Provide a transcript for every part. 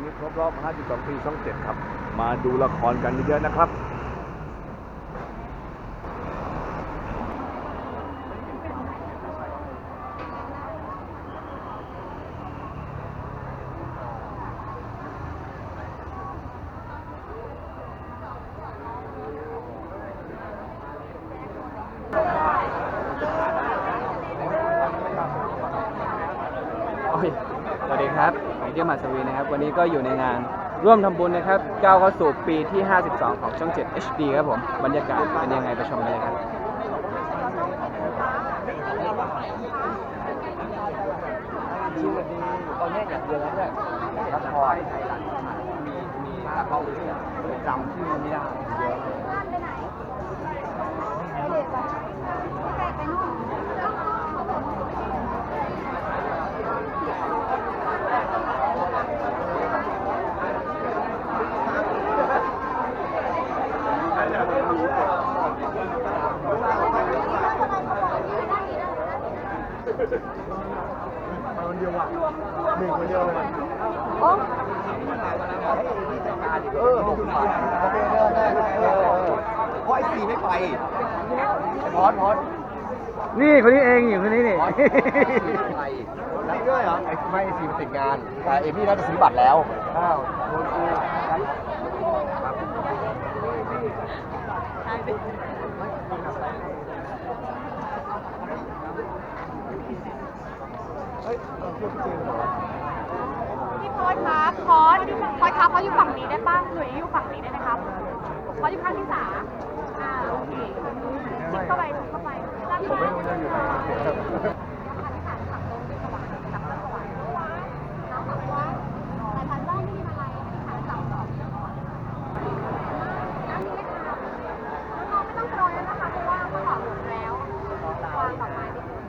วันนี้ครบรอบ 52 ปีช่อง 7 ครับ มาดูละครกันเยอะๆนะครับ โอ้ยสวัสดีครับผม เดียมาสวีนะครับ วันนี้ก็อยู่ในงานร่วมทำบุญนะครับก้าวเข้าสู่ปีที่ 52 ของช่อง 7 HD ครับผม บรรยากาศเป็นยังไงไปชมกันเลยครับดีวันนี้ตอนนี้อย่างเดียวแล้วเนี่ยละครมีมีแต่เขาจำชื่อไม่ได้เยอะ เออผมไปโอเคได้ได้เออเพราะไอ้สีไม่ไปพอดพอดนี่คนนี้เองอยู่คนนี้นี่ไปนี่ด้วยเหรอไอ้ไม่ไอ้สีมันติดงานแต่เอมี่น่าจะซื้อบัตรแล้วอ้าวโดนกูเฮ้ยเราเชื่อพี่เจมส์เหรอ พี่พอดครับพอดพอดครับพอดอยู่ฝั่งนี้ได้ป้ะหลุยอยู่ฝั่งนี้ได้ไหมครับพอดอยู่ข้างที่สาอ่าโอเคชิดเข้าไปชิดเข้าไปด้านข้างอธิษฐานขับลงสว่างจับต้นสว่างน้องบอกว่าแต่ทันได้ไม่มีอะไรอธิษฐานจับดอกน้ำนี้นะคะน้องไม่ต้องโปรยแล้วนะคะเพราะว่าเขาบอกหมดแล้ววางดอกไม้ไปเลย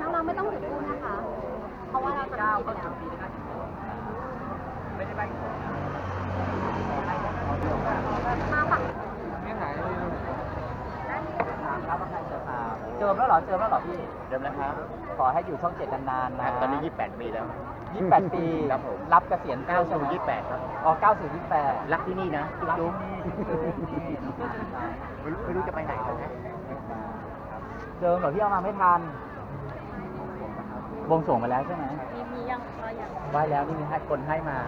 น้องๆไม่ต้องถือตู้นะคะ เพราะว่าเราจะได้ไปแล้วมาฝั่ง เจิ มแล้วเหรอเจิมแล้วเหรอพี่เจิมแล้วครับขอให้อยู่ช่องเจ็ดนานๆนะ ตอนนี้ 28 ปีแล้ว28ปีครับผม รับเกษียณ9สู่28 ครับ อ๋อ9สู่28รักที่นี่นะจุ๊บไม่รู้ไม่รู้จะไปไหนกันนะเจิมเหรอพี่เอามาไม่ทันวงส่งมาแล้วใช่ไหมมีมียังมายังไหว้แล้วนี่มีให้คนให้มา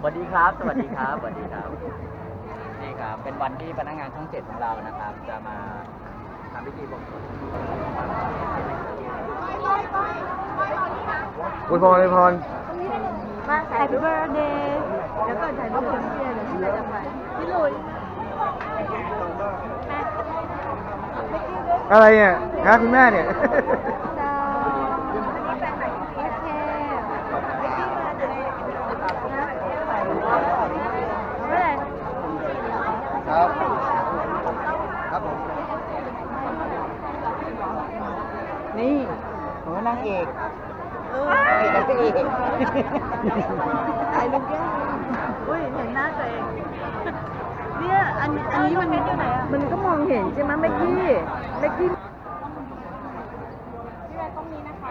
สวัสดีครับ สวัสดีครับสวัสดีครับ นี่ครับ เป็นวันที่พนักงานช่องเจ็ดของเรานะครับ จะมา ทำพิธีบวงสรวงอวยพรอวยพรมา Happy birthday เดี๋ยวก่อนถ่ายรูปกับพี่เดี๋ยวพี่จะไปพี่ลุยอะไรเนี่ยฮะคุณแม่เนี่ยดาวอันนี้แฟนใหม่โอเคครับ ครับผม นี่หนูนางเอกเออเอกนางเอกถ่ายรูปแก้อุ้ยเห็นหน้าตัวเองเนี่ยอันอันนี้มันอยู่ไหนอะมันก็มองเห็นใช่ไหมเมื่อกี้เมื่อกี้ พี่แวนต้องมีนะคะ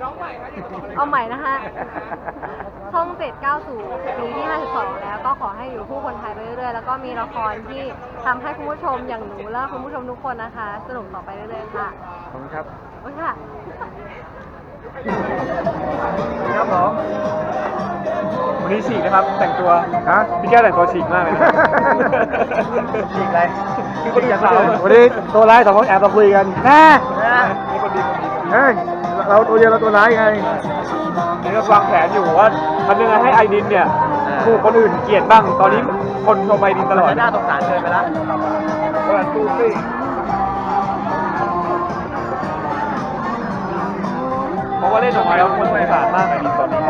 เอาใหม่นะคะช่องเจ็ดก้าวสู่ปีที่ 52 แล้วก็ขอให้อยู่คู่คนไทยไปเรื่อยๆ แล้วก็มีละครที่ทำให้คุณผู้ชมอย่างหนูและคุณผู้ชมทุกคนนะคะ สนุกต่อไปเรื่อยๆ ค่ะๆขอบคุณครับ โอ้ยค่ะ ครับผม วันนี้ฉีกนะครับ แต่งตัวฮะ พี่แก้วแต่งตัวฉีกมากเลยนะ ฉีกอะไรคือคนอย่างเราวันนี้ตัวร้ายสองคนแอบมาคุยกันแน่ มีคนดีคนดีเฮ้ย เราตัวเดียวเราตัวร้ายไงนี่ก็วางแผนอยู่ว่าทำยังไงให้ไอดินเนี่ยถูกคนอื่นเกลียดบ้าง ตอนนี้คนชมไอดินตลอดหน้าตกสารเกินไปละเปิดตู้ซี่เพราว่าเล่นออกมาแล้วคนสงสารมากไอ้ดินตอนนี้อ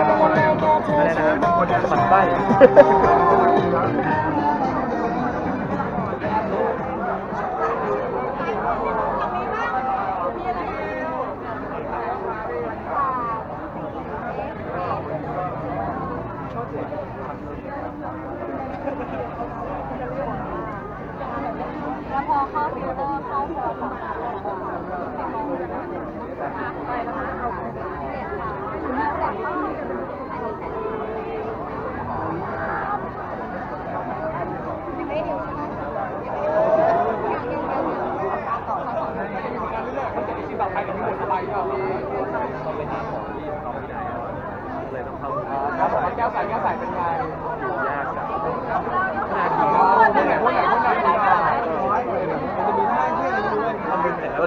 ะไรนะคนจะคนมันไส้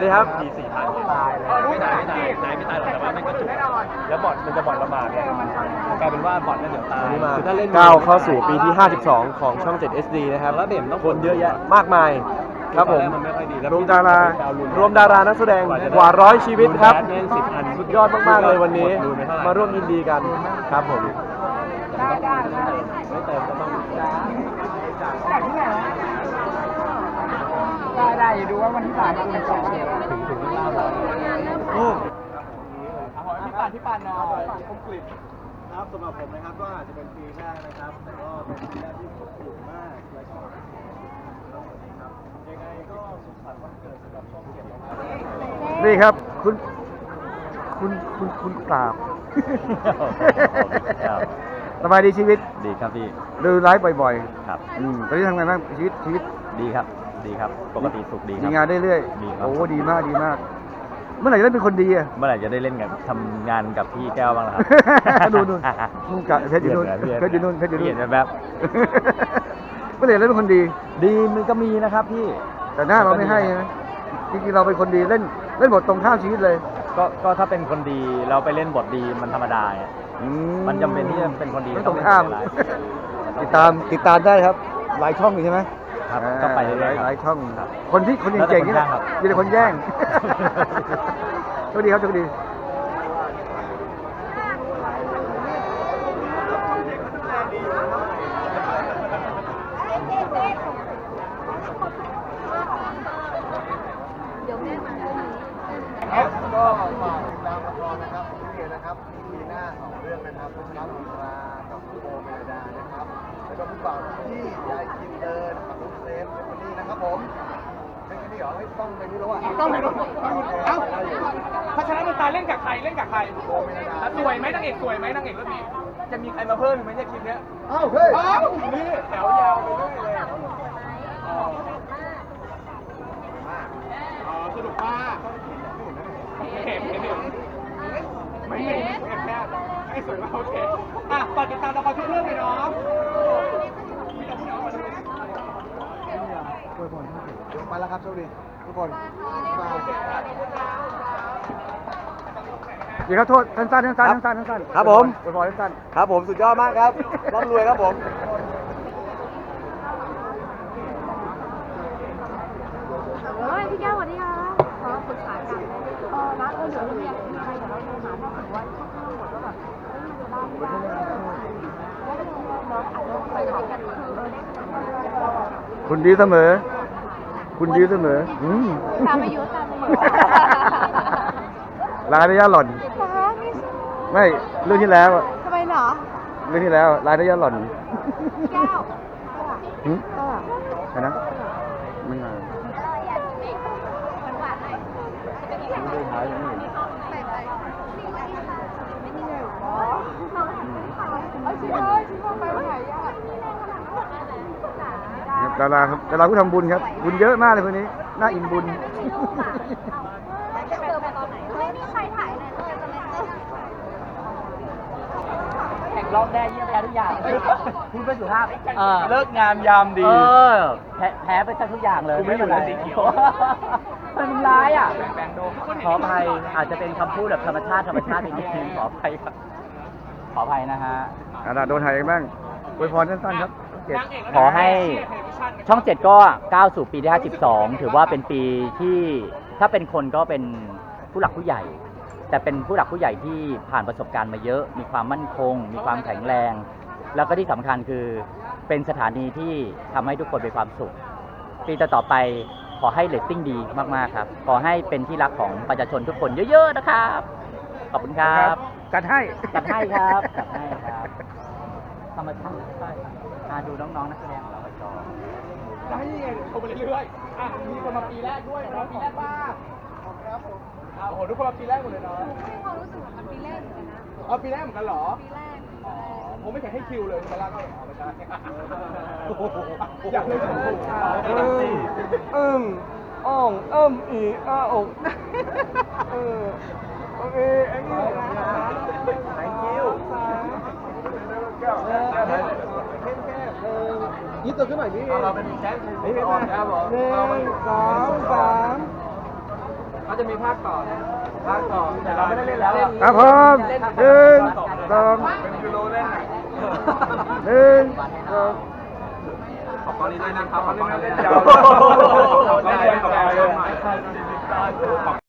ดีครับดีสี่พันไม่ตายไม่ตายตายไม่ตายหรอกแต่ว่ามันก็จุกแล้วบอดมันจะบอดลำบากไงกลายเป็นว่าบอดก็เดี๋ยวตายคือถ้าเล่นก้าวเข้าสู่ปีที่ 52 ของช่อง 7 SD นะครับแล้วเด่นต้องคนเยอะแยะมากมายครับผมมันไม่ค่อยดีรวมดารารวมดารานักแสดงกว่าร้อยชีวิตครับแม่งสิบอันสุดยอดมากๆเลยวันนี้ดูไม่เท่ไหมาร่วมยินดีกันครับผมไม่เติมก็ต้องได้ได้อยู่ดูว่าวันที่สามคุณจะถึงถึงเล่าเราพี่ปานพี่ปานหน่อยครับสำหรับผมนะครับก็อาจจะเป็นปีแรกนะครับ แต่ก็เป็นปีแรกที่อบอุ่นมากและก็ครับสวัสดีครับยังไงก็สุขสันต์วันเกิดสำหรับช่องเจ็ดนะครับนี่ครับคุณคุณคุณคุณกราบครับสบายดีชีวิต ดีครับพี่ดูไลฟ์บ่อยครับๆอืมตอนนี้ทำไงบ้างชีวิตชีวิต ดีครับ ดีครับ ปกติสุขดีคมีรับ งานเรื่อยดีคๆรับ โอ้ดีมากดีมาก เมื่อไหร่จะได้เป็นคนดีอะ เมื่อไหร่จะได้เล่นกับทำงานกับพี่แก้วบ้างล่ะครับ ดูนู่นนู่นกะเพชรอยู่นู่นเพชรอยู่นู่นเพชรอยู่นู่นเห็นแบบ เมื่อไหร่จะได้เป็นคนดีๆดีมันก็มีนะครับพี่แต่หน้าเราไม่ให้ใช่ไหมจริงๆเราเป็นคนดีเล่นเล่นบทตรงข้ามชีวิตเลยก็ก็ถ้าเป็นคนดีเราไปเล่นบทดีมันธรรมดาไงอืมันจำเป็นที่จะเป็นคนดีไม่ต้ตอรงงเล่นข้ามหลาย ติดตามติดตามได้ครับ หลายช่องอยู่ใช่ไหม ครับอ่าก็ไปเรื่อยๆหลายครับหลายช่อง ครับคนที่คนเก่งๆนี่แหละแล้วแต่คนแย่งครับ มีแต่คนแย่งโชคดีครับโชคดีเดี๋ยวแม่มาเรื่องนี้ครับก็ฝากติดตามละครนะครับที่นี่นะครับมีหน้าสองเรื่องนะครับพุทธราบุรากับโบเมลดานะครับ แล้วก็ผู้บ่าวที่ยายคินเดิ อไม่ต้องไปนี่แล้วอะต้องไปดูเอ้าได้อยู่พัชรมนตราเล่นกับใครเล่นกับใครโบเมลดาสวยไหมนางเอกสวยไหมนางเอกเรื่องนี้จะมีใครมาเพิ่มอีกไหมเนี่ยคลิปเนี้ยเอ้าเฮ้ยอ้าวนี่แถวยาวไปเรื่อยเลยอ๋อสนุกมากเห็นเห็นเห็นไม่เห็นเห็นแค่ไม่สวยมากโอเคอะฝากติดตามละครทุกเรื่องเลยเนาะ มา แล้วครับโชคดีทุกคนมาเดี๋ยวครับโทษสั้นๆสั้นๆสั้นๆสั้นๆครับผมอวยพรสั้นครับผมสุดยอดมากครับร่ำรวยครับผมเฮ้ยพี่แก้วสวัสดีค่ะขอปรึกษากันเออนะเออเดี๋ยวมีมีใครเดี๋ยวเราโทรหาถ้าสมมติว่าข้างๆหมดแล้วแบบเฮ้ยมันจะได้ไม่ได้แล้วเดี๋ยวเราอาจจะไปขอกันคือเออได้ขนาดนั้นๆคุณดีเสมอ คุณดีเสมออืมตามอายุตามอายุลายระยะหล่อน ฟ้าไม่ไม่เรื่องที่แล้วอะทำไมเหรอเรื่องที่แล้วอะลายระยะหล่อนแก้วหึเออใช่นะไม่นานหวานๆหน่อยดูท้ายยังไม่เห็นใส่ไปไม่มีเลยเหรอเอ้ยจริงเลยจริงว่าไปวันไหนอะครับ ดาราครับดาราผู้ทำบุญครับ บุญเยอะมากเลยคนนี้ น่าอิ่มบุญ จะเจอมาตอนไหนไม่มีใครถ่ายเลยเลยจะเล่นเต้นแข่งรอบแรกยี่แพ้ทุกอย่างพูดไม่สุภาพเลิกงามยามดี เออแพ้แพ้ไปซะทุกอย่างเลยกูไม่อยู่ในสีเขียว มันร้ายอะ แบงค์โดขออภัยอาจจะเป็นคำพูดแบบธรรมชาติธรรมชาตินิดนึงขออภัยครับ ขออภัยนะฮะอาดาโดนถ่ายเองบ้างอวยพรสั้นๆครับเจ็ด ขอให้ช่องเจ็ดก็ก้าวสู่ปีที่ 52 ถือว่าเป็นปีที่ถ้าเป็นคนก็เป็นผู้หลักผู้ใหญ่ แต่เป็นผู้หลักผู้ใหญ่ที่ผ่านประสบการณ์มาเยอะ มีความมั่นคง มีความแข็งแรง แล้วก็ที่สำคัญคือเป็นสถานีที่ทำให้ทุกคนมีความสุข ปีต่อๆไปขอให้เรตติ้งดีมากๆครับ ขอให้เป็นที่รักของประชาชนทุกคนเยอะๆนะครับ ขอบคุณครับจัดให้จัดให้ครับจัดให้ครับ ธรรมชาติ อ่าดูน้องๆนักแสดงของเราไปก่อนจะให้ยังไงโทรไปเรื่อยๆอะมีคนมาปีแรกด้วยมาปีแรกบ้างครับผมอะโอ้โหทุกคนมาปีแรกหมดเลยเนาะมีความรู้สึกเหมือนมันปีแรกเหมือนกันนะเอาปีแรกเหมือนกันเหรอปีแรกอ๋อผมไม่เคยให้คิวเลยใช่ไหมล่ะก็เอาไปได้อยากเล่นสองคนเออเอิมอ่องเอิมอีอาอกเออโอเคไอ้นี่ thank you ยี่ ตัวขึ้นหน่อยพี่เราเป็นแชมป์นี่เป็นก่อนครับผมหนึ่งสองสามเขาจะมีภาคต่อนะภาคต่อแต่เราไม่ได้เล่นแล้วครับผมหนึ่งสองเป็นยูโรเล่นอะหนึ่งสองขอบคุณด้วยนะครับขอบคุณเล่นยาวขอบคุณเล่นขอบคุณเล่น